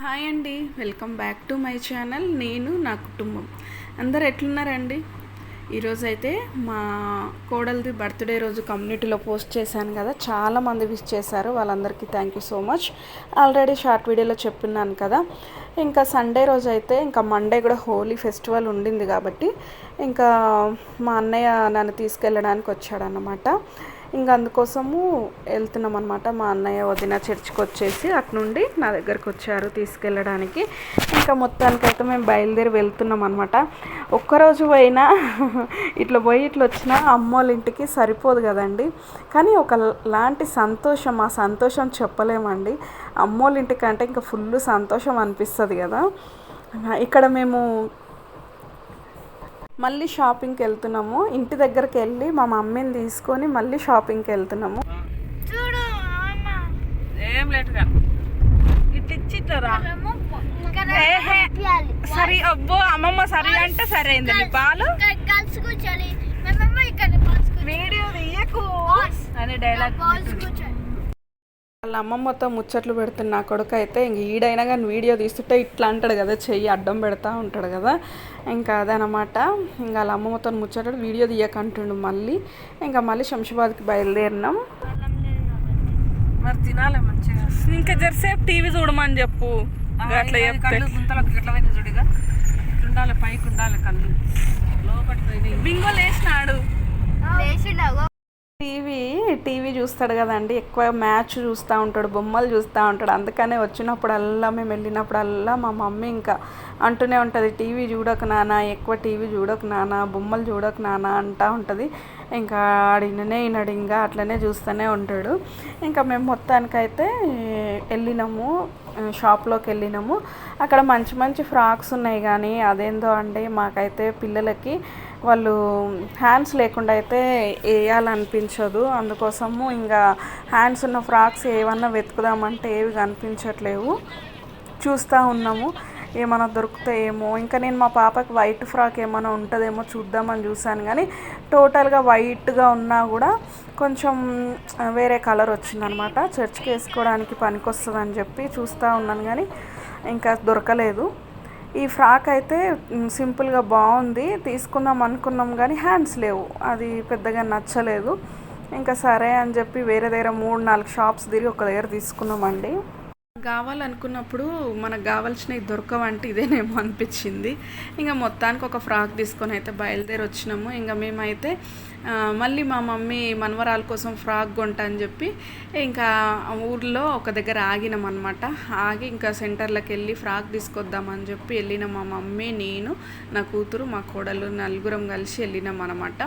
Hi అండి welcome back to my channel. నేను నా కుటుంబం. అందరు ఎట్లున్నారండి? ఈరోజు అయితే మా కోడలిది బర్త్డే రోజు కమ్యూనిటీలో పోస్ట్ చేశాను కదా చాలామంది విష్ చేశారు. వాళ్ళందరికీ thank you so much already short వీడియోలో చెప్పున్నాను కదా. ఇంకా సండే రోజు అయితే ఇంకా మండే కూడా హోలీ ఫెస్టివల్ ఉండింది కాబట్టి ఇంకా మా అన్నయ్య నన్ను తీసుకెళ్ళడానికి వచ్చాడనమాట ఇంకా అందుకోసము వెళ్తున్నాం అనమాట మా అన్నయ్య వదిన చర్చికి వచ్చేసి అటు నుండి నా దగ్గరకు వచ్చారు తీసుకెళ్ళడానికి. ఇంకా మొత్తానికైతే మేము బయలుదేరి వెళ్తున్నాం అనమాట ఒక్కరోజు పోయినా ఇట్లా పోయి ఇట్లా వచ్చినా అమ్మోళ్ళ ఇంటికి సరిపోదు కదండి. కానీ ఒక లాంటి సంతోషం ఆ సంతోషం చెప్పలేమండి. అమ్మోళ్ళ ఇంటికి అంటే ఇంకా ఫుల్ సంతోషం అనిపిస్తుంది కదా. ఇక్కడ మేము మళ్ళీ షాపింగ్కి వెళ్తున్నాము. ఇంటి దగ్గరికి వెళ్ళి మా మమ్మీని తీసుకొని మళ్ళీ షాపింగ్కి వెళ్తున్నాము. చూడు అమ్మ ఏం లేటుగా? సరే అబ్బో అమ్మమ్మ సరే అంటే సరే వీడియో తీయకు. అనే డైలాగ్ వాళ్ళ అమ్మమ్మతో ముచ్చట్లు పెడుతున్న నా కొడుకు అయితే ఇంక ఈడైనా కానీ వీడియో తీస్తుంటే ఇట్లా అంటాడు కదా చెయ్యి అడ్డం పెడతా ఉంటాడు కదా. ఇంకా అదనమాట. ఇంకా వాళ్ళ అమ్మమ్మతో ముచ్చట్లు వీడియో తీయకంటుండు మళ్ళీ. ఇంకా మళ్ళీ శంషాబాద్కి బయలుదేరినాం. మరి తినాలి మంచిగా. ఇంకా జరసేపు టీవీ చూడమని చెప్పు. అట్లా చెప్తే. గుంతలకు ఇట్లా ఉండాలి పైకి ఉండాలి కళ్ళు. బింగోలు వేసినాడు లేచిండాగో టీవీ టీవీ చూస్తాడు కదండి. ఎక్కువ మ్యాచ్ చూస్తూ ఉంటాడు బొమ్మలు చూస్తూ ఉంటాడు. అందుకనే వచ్చినప్పుడల్లా మేము వెళ్ళినప్పుడల్లా మా మమ్మీ ఇంకా అంటూనే ఉంటుంది టీవీ చూడకు నాన్న ఎక్కువ టీవీ చూడకు నాన్న బొమ్మలు చూడకు నాన్న అంటూ ఉంటుంది. ఇంకా ఆడిననే ఈనాడు ఇంకా అట్లనే చూస్తూనే ఉంటాడు. ఇంకా మేము మొత్తానికైతే వెళ్ళినాము షాప్లోకి వెళ్ళినాము. అక్కడ మంచి మంచి ఫ్రాక్స్ ఉన్నాయి కానీ అదేందో అండి మాకైతే పిల్లలకి వాళ్ళు హ్యాండ్స్ లేకుండా అయితే వేయాలనిపించదు. అందుకోసము ఇంకా హ్యాండ్స్ ఉన్న ఫ్రాక్స్ ఏమన్నా వెతుకుదామంటే ఏవి కనిపించట్లేవు. చూస్తూ ఉన్నాము. ఏమైనా దొరుకుతాయేమో ఇంకా నేను మా పాపకి వైట్ ఫ్రాక్ ఏమైనా ఉంటుందేమో చూద్దామని చూశాను. కానీ టోటల్గా వైట్గా ఉన్నా కూడా కొంచెం వేరే కలర్ వచ్చిందనమాట. చర్చ్కి వేసుకోవడానికి పనికొస్తుంది అని చెప్పి చూస్తూ ఉన్నాను. కానీ ఇంకా దొరకలేదు. ఈ ఫ్రాక్ అయితే సింపుల్గా బాగుంది తీసుకుందాం అనుకున్నాం కానీ హ్యాండ్స్ లేవు. అది పెద్దగా నచ్చలేదు. ఇంకా సరే అని చెప్పి వేరే దగ్గర మూడు నాలుగు షాప్స్ తిరిగి ఒక దగ్గర తీసుకున్నామండి. కావాలనుకున్నప్పుడు మనకు కావాల్సినవి దొరకవంటే ఇదేనేమో అనిపించింది. ఇంకా మొత్తానికి ఒక ఫ్రాక్ తీసుకొని అయితే బయలుదేరి వచ్చినాము. ఇంకా మేమైతే మళ్ళీ మా మమ్మీ మనవరాల కోసం ఫ్రాక్ కొంట అని చెప్పి ఇంకా ఊర్లో ఒక దగ్గర ఆగినాం అనమాట ఆగి ఇంకా సెంటర్లోకి వెళ్ళి ఫ్రాక్ తీసుకొద్దామని చెప్పి వెళ్ళిన మా మమ్మీ నేను నా కూతురు మా కోడలు నలుగురం కలిసి వెళ్ళినాం అనమాట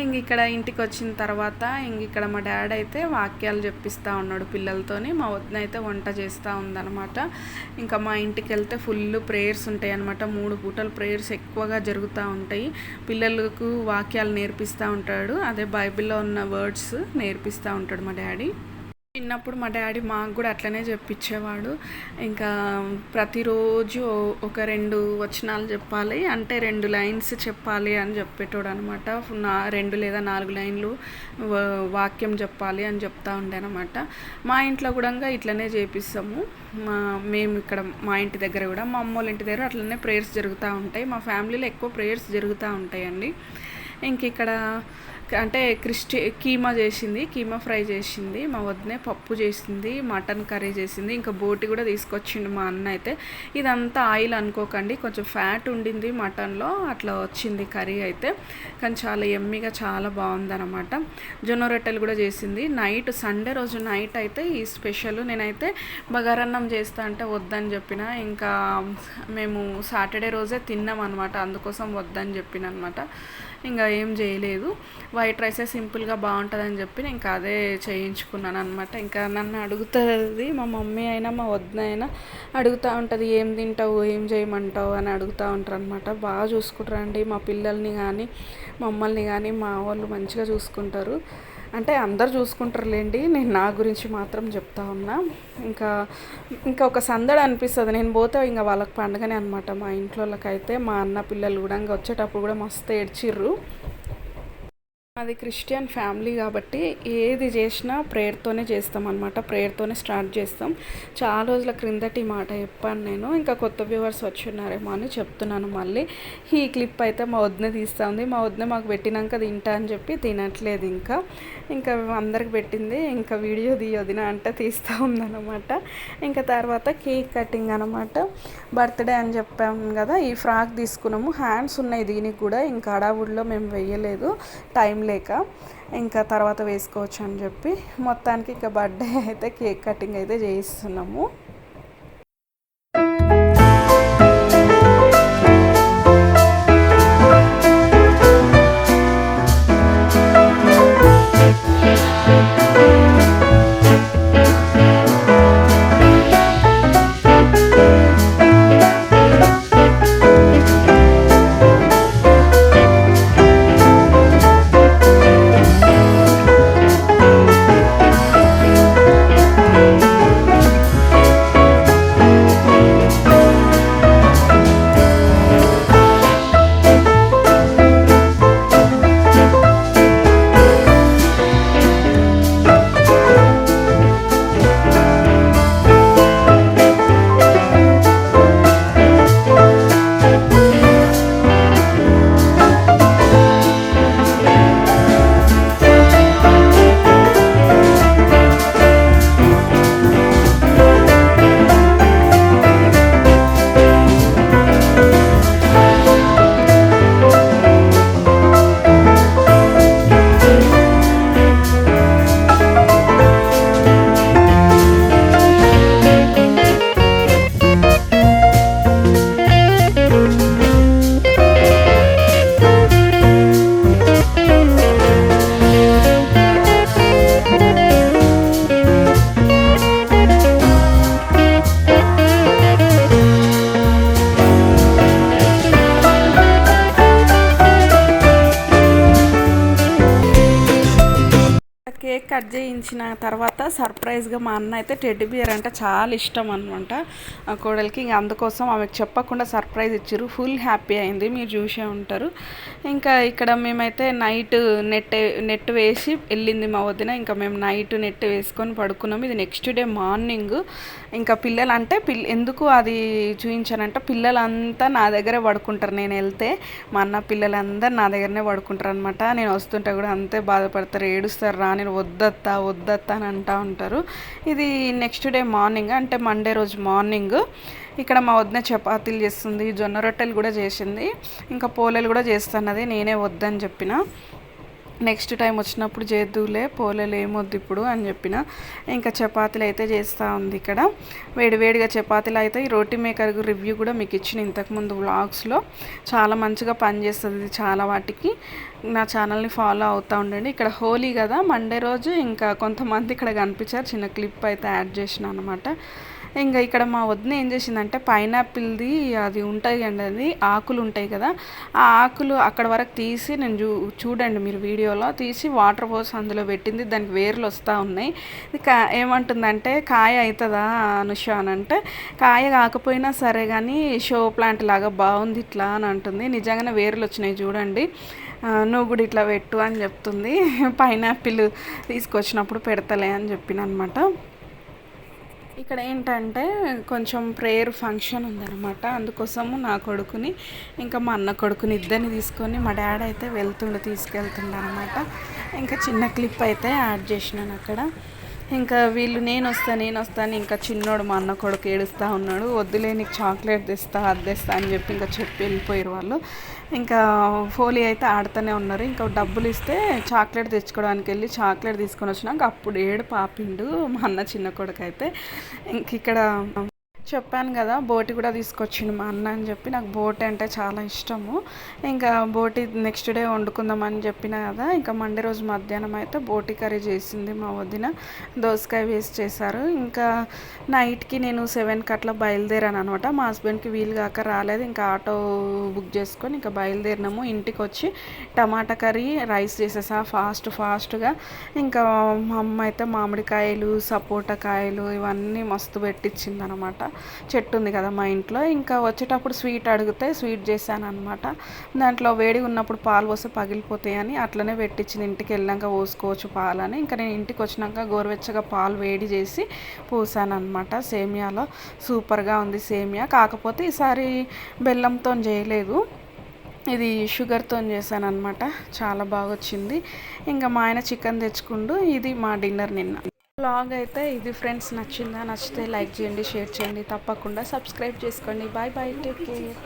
ఇంక ఇక్కడ ఇంటికి వచ్చిన తర్వాత ఇంక ఇక్కడ మా డాడీ అయితే వాక్యాలు చెప్పిస్తూ ఉన్నాడు పిల్లలతోని. మా వదిన అయితే వంట చేస్తూ ఉందన్నమాట. ఇంకా మా ఇంటికి వెళ్తే ఫుల్ ప్రేయర్స్ ఉంటాయి అనమాట మూడు పూటలు ప్రేయర్స్ ఎక్కువగా జరుగుతూ ఉంటాయి. పిల్లలకు వాక్యాలు నేర్పిస్తూ ఉంటాడు. అదే బైబిల్లో ఉన్న వర్డ్స్ నేర్పిస్తూ ఉంటాడు మా డాడీ. చిన్నప్పుడు మా డాడీ మాకు కూడా అట్లనే చెప్పించేవాడు. ఇంకా ప్రతిరోజు ఒక రెండు వచనాలు చెప్పాలి. అంటే రెండు లైన్స్ చెప్పాలి అని చెప్పేటోడు అనమాట నా రెండు లేదా నాలుగు లైన్లు వాక్యం చెప్పాలి అని చెప్తా ఉండే అనమాట మా ఇంట్లో కూడా ఇట్లనే చేపిస్తాము. మా మేము ఇక్కడ మా ఇంటి దగ్గర కూడా మా అమ్మ వాళ్ళ ఇంటి దగ్గర అట్లనే ప్రేయర్స్ జరుగుతూ ఉంటాయి. మా ఫ్యామిలీలో ఎక్కువ ప్రేయర్స్ జరుగుతూ ఉంటాయండి. ఇంక ఇక్కడ అంటే క్రిస్టి కీమా చేసింది కీమా ఫ్రై చేసింది మా వదినే పప్పు చేసింది మటన్ కర్రీ చేసింది ఇంకా బోటి కూడా తీసుకొచ్చిండు మా అన్న అయితే. ఇదంతా ఆయిల్ అనుకోకండి కొంచెం ఫ్యాట్ ఉండింది మటన్లో అట్లా వచ్చింది కర్రీ అయితే. కానీ చాలా ఎమ్మిగా చాలా బాగుందనమాట జొన్న రొట్టెలు కూడా చేసింది. నైట్ సండే రోజు నైట్ అయితే ఈ స్పెషల్ నేనైతే బగారన్నం చేస్తా అంటే వద్దని చెప్పిన ఇంకా మేము సాటర్డే రోజే తిన్నాం అనమాట అందుకోసం వద్దని చెప్పిన అనమాట ఇంకా ఏం చేయలేదు. వైట్ రైసే సింపుల్గా బాగుంటుందని చెప్పి ఇంకా అదే చేయించుకున్నాను అనమాట ఇంకా నన్ను అడుగుతుంది మా మమ్మీ అయినా మా వదిన అయినా అడుగుతూ ఉంటుంది ఏం తింటావు ఏం చేయమంటావు? అని అడుగుతూ ఉంటారు అనమాట బాగా చూసుకుంటారండి మా పిల్లల్ని కానీ మమ్మల్ని కానీ మా వాళ్ళు మంచిగా చూసుకుంటారు. అంటే అందరు చూసుకుంటారులేండి నేను నా గురించి మాత్రం చెప్తా ఉన్నా. ఇంకా ఇంకా ఒక సందడి అనిపిస్తుంది. నేను పోతే ఇంకా వాళ్ళకి పండగనే అనమాట మా ఇంట్లో అయితే మా అన్న పిల్లలు కూడా ఇంకా వచ్చేటప్పుడు కూడా మస్తు ఏడ్చిర్రు. అది క్రిస్టియన్ ఫ్యామిలీ కాబట్టి ఏది చేసినా ప్రేయర్తోనే చేస్తాం అనమాట ప్రేయర్తోనే స్టార్ట్ చేస్తాం. చాలా రోజుల క్రిందటి మాట చెప్పాను నేను. ఇంకా కొత్త వ్యూవర్స్ వచ్చిన్నారేమో అని చెప్తున్నాను మళ్ళీ. ఈ క్లిప్ అయితే మా వదిన తీస్తుంది మా వదిన మాకు పెట్టినాక తింటా అని చెప్పి తినట్లేదు ఇంకా. ఇంకా అందరికి పెట్టింది. ఇంకా వీడియో తీయొదిన అంటే తీస్తూ ఉందన్నమాట. ఇంకా తర్వాత కేక్ కటింగ్ అనమాట బర్త్డే అని చెప్పాము కదా ఈ ఫ్రాక్ తీసుకున్నాము. హ్యాండ్స్ ఉన్నాయి దీనికి కూడా. ఇంకా అడావుడిలో మేము వెయ్యలేదు. టైం లేక ఇంకా తర్వాత వేసుకోవచ్చు అని చెప్పి మొత్తానికి ఇంకా బర్త్డే అయితే కేక్ కటింగ్ అయితే చేయిస్తున్నాము. కట్ చేయించిన తర్వాత సర్ప్రైజ్గా మా అన్న అయితే టెడ్డీ బియర్ అంటే చాలా ఇష్టం అనమాట ఆ కోడలికి ఇంకా అందుకోసం ఆమెకు చెప్పకుండా సర్ప్రైజ్ ఇచ్చారు. ఫుల్ హ్యాపీ అయింది. మీరు చూసే ఉంటారు. ఇంకా ఇక్కడ మేమైతే నైట్ నెట్ నెట్ వేసి వెళ్ళింది మా వదిన. ఇంకా మేము నైట్ నెట్ వేసుకొని పడుకున్నాం ఇది నెక్స్ట్ డే మార్నింగ్. ఇంకా పిల్లలు అంటే పిల్ల ఎందుకు అది చూపించానంటే పిల్లలంతా నా దగ్గరే పడుకుంటారు. నేను వెళ్తే మా అన్న పిల్లలందరూ నా దగ్గరనే పడుకుంటారు అనమాట నేను వస్తుంటే కూడా అంతే బాధపడతారు. ఏడుస్తారు. రా నేను వద్దత్తా వద్దత్తా అని అంటూ ఉంటారు. ఇది నెక్స్ట్ డే మార్నింగ్ అంటే మండే రోజు మార్నింగ్ ఇక్కడ మా వదిన చపాతీలు చేస్తుంది జొన్న రొట్టెలు కూడా చేసింది. ఇంకా పోలేలు కూడా చేస్తున్నది నేనే వద్దని చెప్పిన. నెక్స్ట్ టైం వచ్చినప్పుడు చేద్దులే పోలేలు ఏమొద్దు ఇప్పుడు అని చెప్పిన. ఇంకా చపాతీలు అయితే చేస్తూ ఉంది ఇక్కడ. వేడివేడిగా చపాతీలు అయితే ఈ రోటీ మేకర్ రివ్యూ కూడా మీకు ఇచ్చిన ఇంతకుముందు వ్లాగ్స్లో. చాలా మంచిగా పనిచేస్తుంది చాలా వాటికి. నా ఛానల్ని ఫాలో అవుతూ ఉండండి. ఇక్కడ హోలీ కదా మండే రోజు ఇంకా కొంతమంది ఇక్కడ కనిపించారు. చిన్న క్లిప్ అయితే యాడ్ చేసిన అనమాట ఇంకా ఇక్కడ మా వదిన ఏం చేసిందంటే పైనాపిల్ది అది ఉంటాయి అండి అది ఆకులు ఉంటాయి కదా ఆ ఆకులు అక్కడ వరకు తీసి నేను చూ చూడండి మీరు వీడియోలో తీసి వాటర్ పోసి అందులో పెట్టింది దానికి వేర్లు వస్తూ ఉన్నాయి. కా ఏమంటుందంటే కాయ అవుతుందా అనుష అని అంటే కాయ కాకపోయినా సరే కానీ షో ప్లాంట్ లాగా బాగుంది ఇట్లా అని అంటుంది. నిజంగానే వేర్లు వచ్చినాయి చూడండి. నువ్వు కూడా ఇట్లా పెట్టు అని చెప్తుంది. పైనాపిల్ తీసుకొచ్చినప్పుడు పెడతలే అని చెప్పిన అనమాట ఇక్కడ ఏంటంటే కొంచెం ప్రేయర్ ఫంక్షన్ ఉందన్నమాట. అందుకోసము నా కొడుకుని ఇంకా మా అన్న కొడుకుని ఇద్దరిని తీసుకొని మా డాడీ అయితే వెళ్తుండు తీసుకెళ్తుండ అనమాట ఇంకా చిన్న క్లిప్ అయితే యాడ్ చేసినాను అక్కడ. ఇంకా వీళ్ళు నేను వస్తా నేను వస్తాను ఇంకా చిన్నోడు మా అన్న కొడుకు ఏడుస్తూ ఉన్నాడు. వద్దులే నీకు చాక్లెట్ తెస్తా అది తెస్తా అని చెప్పి ఇంకా చెప్పి వెళ్ళిపోయారు వాళ్ళు. ఇంకా హోలీ అయితే ఆడుతూనే ఉన్నారు. ఇంకా డబ్బులు ఇస్తే చాక్లెట్ తెచ్చుకోవడానికి వెళ్ళి చాక్లెట్ తీసుకొని వచ్చినాక అప్పుడు ఏడు పాపిండు మా అన్న చిన్న కొడుకు అయితే. ఇంక ఇక్కడ చెప్పాను కదా బోటి కూడా తీసుకొచ్చిండు మా అన్న అని చెప్పి. నాకు బోటి అంటే చాలా ఇష్టము. ఇంకా బోటి నెక్స్ట్ డే వండుకుందామని చెప్పిన కదా ఇంకా మండే రోజు మధ్యాహ్నం అయితే బోటి కర్రీ చేసింది మా వదిన. దోసకాయ వేసి చేశారు. ఇంకా నైట్కి నేను సెవెన్కి అట్లా బయలుదేరాను అనమాట. మా హస్బెండ్కి వీలు కాక రాలేదు. ఇంకా ఆటో బుక్ చేసుకొని ఇంకా బయలుదేరినాము. ఇంటికి వచ్చి టమాటా కర్రీ రైస్ చేసేసా ఫాస్ట్ ఫాస్ట్గా ఇంకా మా అమ్మ అయితే మామిడికాయలు సపోటా కాయలు ఇవన్నీ మస్తు పెట్టించింది అనమాట చెట్టు ఉంది కదా మా ఇంట్లో. ఇంకా వచ్చేటప్పుడు స్వీట్ అడిగితే స్వీట్ చేశాను అనమాట దాంట్లో వేడి ఉన్నప్పుడు పాలు పోస్తే పగిలిపోతాయని అట్లనే పెట్టించింది. ఇంటికి వెళ్ళాక పోసుకోవచ్చు పాలని. ఇంకా నేను ఇంటికి వచ్చినాక గోరువెచ్చగా పాలు వేడి చేసి పోసాను అనమాట సేమియాలో. సూపర్గా ఉంది సేమియా. కాకపోతే ఈసారి బెల్లంతో చేయలేదు. ఇది షుగర్తో చేశాను అనమాట చాలా బాగా వచ్చింది ఇంకా మా ఆయన చికెన్ తెచ్చుకుండు. ఇది మా డిన్నర్ నిన్న. బ్లాగ్ అయితే ఇది ఫ్రెండ్స్ నచ్చిందా? నచ్చితే లైక్ చేయండి షేర్ చేయండి తప్పకుండా సబ్స్క్రైబ్ చేసుకోండి. Bye bye take care.